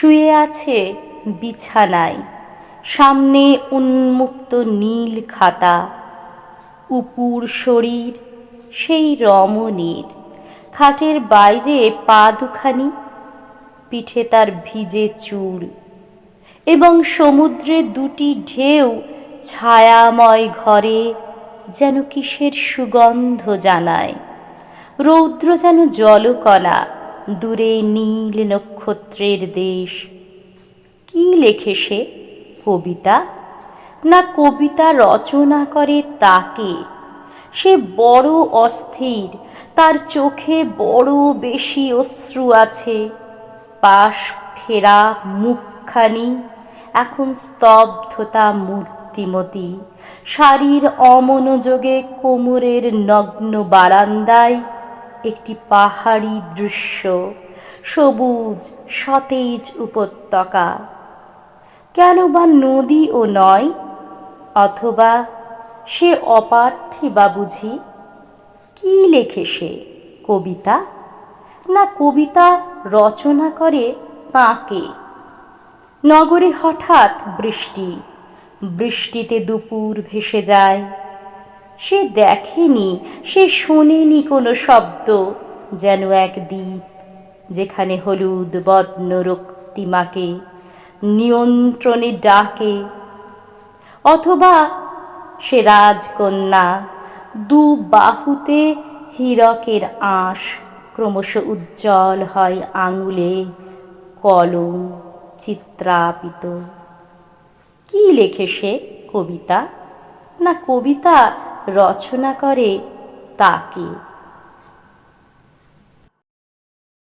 শুয়ে আছে বিছানায়। সামনে উন্মুক্ত নীল খাতা। উপুর শরীর, সেই রমণীর। খাটের বাইরে পা দুখানি, পিঠে তার ভিজে চুল। এবং সমুদ্রে দুটি ঢেউ ছায়াময় ঘরে যেন কিসের সুগন্ধ জানায়। রৌদ্র যেন জলকণা। দূরে নীল নক্ষত্রের দেশ। কি লেখে সে? কবিতা? না কবিতা রচনা করে তাকে? সে বড় অস্থির, তার চোখে বড় বেশি অশ্রু আছে। পাশ ফেরা মুখখানি, এখন স্তব্ধতা মূর্তিমতী। শাড়ির অমনোযোগে কোমরের নগ্ন বারান্দায় একটি পাহাড়ি দৃশ্য, সবুজ, সতেজ উপত্যকা। কেন বা নদী ও নয়? অথবা সে অপার্থিবা বুঝি কি লেখে সে, কবিতা? না কবিতা রচনা করে তাকে? নগরে হঠাৎ বৃষ্টি, বৃষ্টিতে দুপুর ভেসে যায়। সে দেখেনি, সে শোনেনি কোনো শব্দ, যেন এক দ্বীপ, যেখানে হলুদ বদ্ন রক্তিমাকে নিয়ন্ত্রণে ডাকে। অথবা সে রাজকন্যা, দু বাহুতে হীরকের আঁশ ক্রমশ উজ্জ্বল হয় আঙুলে, কলম চিত্রাপিত। কি লেখে সে কবিতা? না কবিতা রচনা করে তাকে